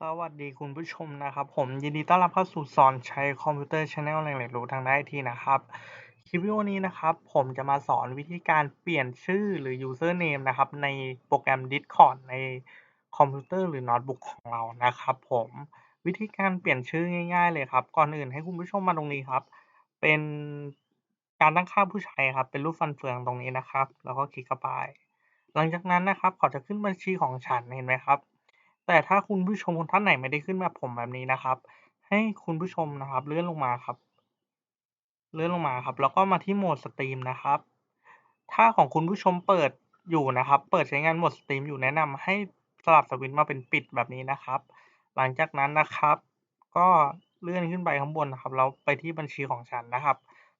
สวัสดีคุณผู้ชมนะครับ ผมยินดีต้อนรับเข้าสู่สอนใช้คอมพิวเตอร์ชาแนลแหล่งเรียนรู้ทางด้านไอทีนะครับ คลิปวิดีโอนี้นะครับ ผมจะมาสอนวิธีการเปลี่ยนชื่อหรือ username นะครับ ในโปรแกรม Discord ในคอมพิวเตอร์หรือโน้ตบุ๊กของเรานะครับผมวิธีการเปลี่ยนชื่อง่าย ๆ เลยครับ ก่อนอื่นให้คุณผู้ชมมาตรงนี้ครับ เป็นการตั้งค่าผู้ใช้ครับ เป็นรูปฟันเฟืองตรงนี้นะครับ แล้วก็คลิกเข้าไป หลังจากนั้นนะครับเขาจะขึ้นบัญชีของฉันเห็นไหมครับ แต่ถ้าคุณผู้ชมท่านไหนไม่ได้ขึ้นแบบผมแบบนี้นะครับ ให้คุณผู้ชมนะครับ เลื่อนลงมาครับ เลื่อนลงมาครับ แล้วก็มาที่โหมดสตรีมนะครับ ถ้าของคุณผู้ชมเปิดอยู่นะครับ เปิดใช้งานโหมดสตรีมอยู่แนะนำให้สลับสวิตช์มาเป็นปิดแบบนี้นะครับ หลังจากนั้นนะครับ ก็เลื่อนขึ้นไปข้างบนนะครับแล้วไปที่บัญชีของฉันนะครับ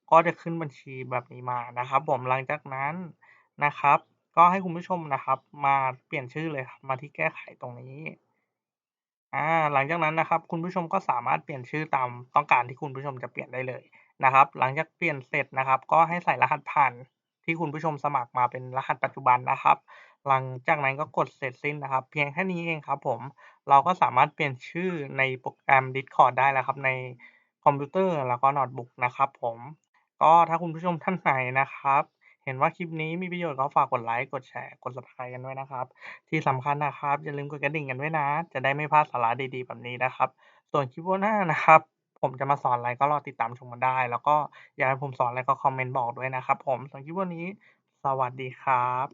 ก็จะขึ้นบัญชีแบบนี้มานะครับ ผมหลังจากนั้นนะครับ ก็ให้คุณผู้ชมนะครับ มาเปลี่ยนชื่อเลยครับมาที่แก้ไขตรงนี้อ่าหลังจากนั้นนะครับ คุณผู้ชมก็สามารถเปลี่ยนชื่อตามต้องการที่คุณผู้ชมจะเปลี่ยนได้เลยนะครับ หลังจากเปลี่ยนเสร็จนะครับ ก็ให้ใส่รหัสผ่านที่คุณผู้ชมสมัครมาเป็นรหัสปัจจุบันนะครับ หลังจากนั้นก็กดเสร็จสิ้นนะครับ เพียงแค่นี้เองครับผมเราก็สามารถเปลี่ยนชื่อในโปรแกรม Discord ได้แล้วครับในคอมพิวเตอร์แล้วก็โน้ตบุ๊กนะครับผมก็ถ้าคุณผู้ชมท่านไหนนะครับ เห็นว่าคลิปนี้มีประโยชน์ก็ฝากกดไลค์ กดแชร์ กด Subscribe กันด้วยนะครับ ที่สำคัญนะครับ อย่าลืมกดกระดิ่งกันด้วยนะ จะได้ไม่พลาดสาระดีๆ แบบนี้นะครับ ส่วนคลิปวิดีโอหน้านะครับ ผมจะมาสอนอะไรก็รอติดตามชมกันได้ แล้วก็อยากให้ผมสอนอะไรก็คอมเมนต์บอกด้วยนะครับผมส่วนคลิปวันนี้ สวัสดีครับ